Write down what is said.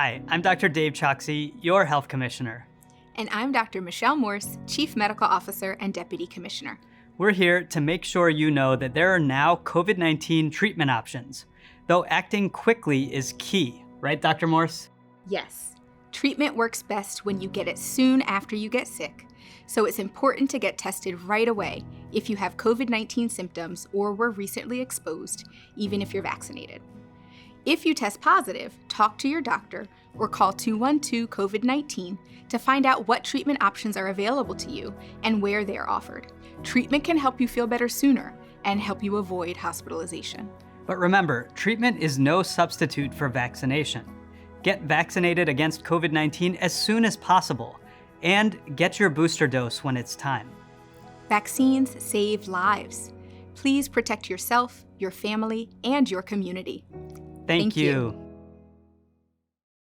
Hi, I'm Dr. Dave Choksi, your health commissioner. And I'm Dr. Michelle Morse, Chief Medical Officer and Deputy Commissioner. We're here to make sure you know that there are now COVID 19 treatment options, though acting quickly is key, right, Dr. Morse? Yes. Treatment works best when you get it soon after you get sick, so it's important to get tested right away if you have COVID 19 symptoms or were recently exposed, even if you're vaccinated. If you test positive, talk to your doctor or call 212 COVID 19 to find out what treatment options are available to you and where they are offered. Treatment can help you feel better sooner and help you avoid hospitalization. But remember, treatment is no substitute for vaccination. Get vaccinated against COVID 19 as soon as possible and get your booster dose when it's time. Vaccines save lives. Please protect yourself, your family, and your community. Thank, Thank you. you.